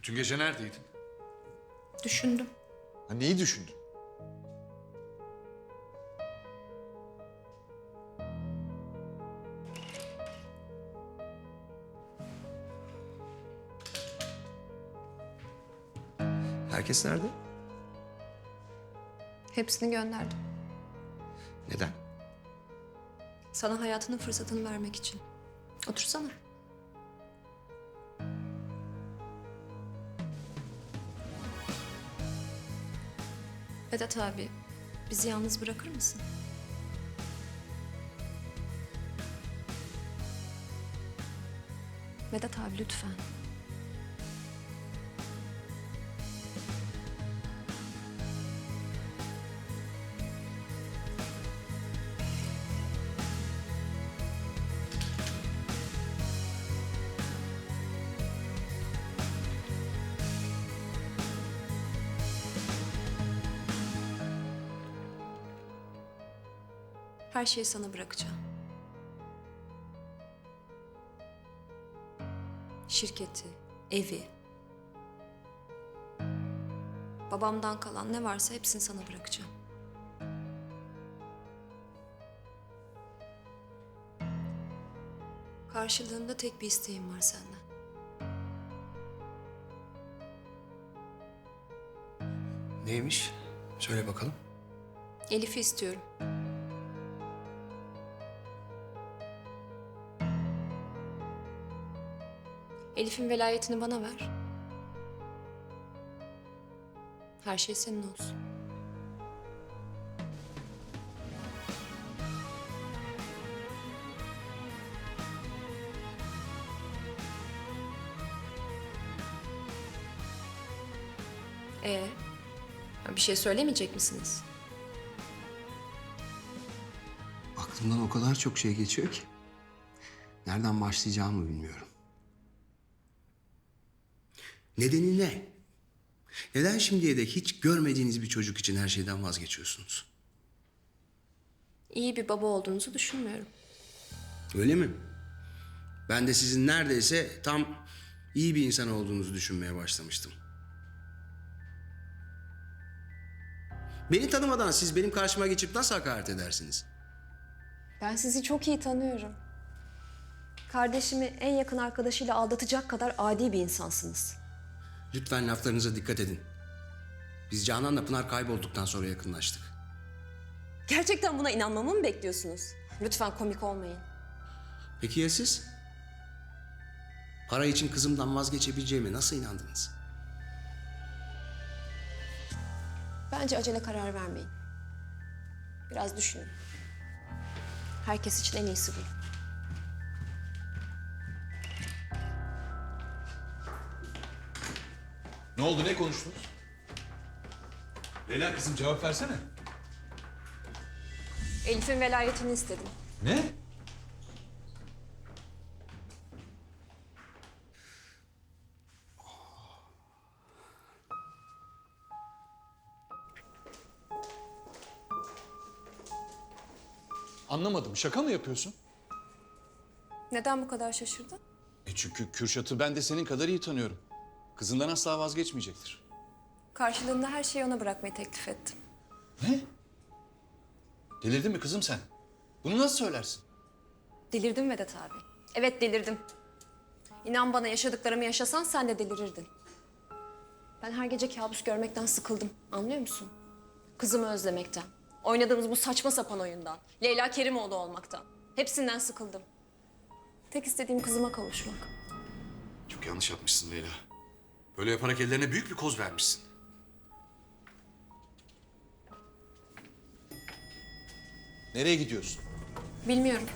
Bütün gece neredeydin? Düşündüm. Ha, neyi düşündün? Herkes nerede? Hepsini gönderdim. Neden? Sana hayatının fırsatını vermek için. Otursana. Vedat abi, bizi yalnız bırakır mısın? Vedat abi lütfen. Her şeyi sana bırakacağım. Şirketi, evi. Babamdan kalan ne varsa hepsini sana bırakacağım. Karşılığında tek bir isteğim var senden. Neymiş? Söyle bakalım. Elif'i istiyorum. Elif'in velayetini bana ver. Her şey senin olsun. Ee, bir şey söylemeyecek misiniz? Aklımdan o kadar çok şey geçiyor ki. Nereden başlayacağımı bilmiyorum. Nedeni ne? Neden şimdiye dek hiç görmediğiniz bir çocuk için her şeyden vazgeçiyorsunuz? İyi bir baba olduğunuzu düşünmüyorum. Öyle mi? Ben de sizin neredeyse tam iyi bir insan olduğunuzu düşünmeye başlamıştım. Beni tanımadan siz benim karşıma geçip nasıl hakaret edersiniz? Ben sizi çok iyi tanıyorum. Kardeşimi en yakın arkadaşıyla aldatacak kadar adi bir insansınız. Lütfen laflarınıza dikkat edin. Biz Canan'la Pınar kaybolduktan sonra yakınlaştık. Gerçekten buna inanmamı mı bekliyorsunuz? Lütfen komik olmayın. Peki ya siz? Para için kızımdan vazgeçebileceğime nasıl inandınız? Bence acele karar vermeyin. Biraz düşünün. Herkes için en iyisi bu. Ne oldu ne konuştunuz? Leyla kızım cevap versene. Elif'in velayetini istedim. Ne? Anlamadım. Şaka mı yapıyorsun? Neden bu kadar şaşırdın? E çünkü Kürşat'ı ben de senin kadar iyi tanıyorum. Kızından asla vazgeçmeyecektir. Karşılığında her şeyi ona bırakmayı teklif ettim. Ne? Delirdin mi kızım sen? Bunu nasıl söylersin? Delirdim Vedat abi. Evet delirdim. İnan bana yaşadıklarımı yaşasan sen de delirirdin. Ben her gece kabus görmekten sıkıldım. Anlıyor musun? Kızımı özlemekten. Oynadığımız bu saçma sapan oyundan. Leyla Kerimoğlu olmaktan. Hepsinden sıkıldım. Tek istediğim kızıma kavuşmak. Çok yanlış yapmışsın Leyla. Böyle yaparak ellerine büyük bir koz vermişsin. Nereye gidiyorsun? Bilmiyorum.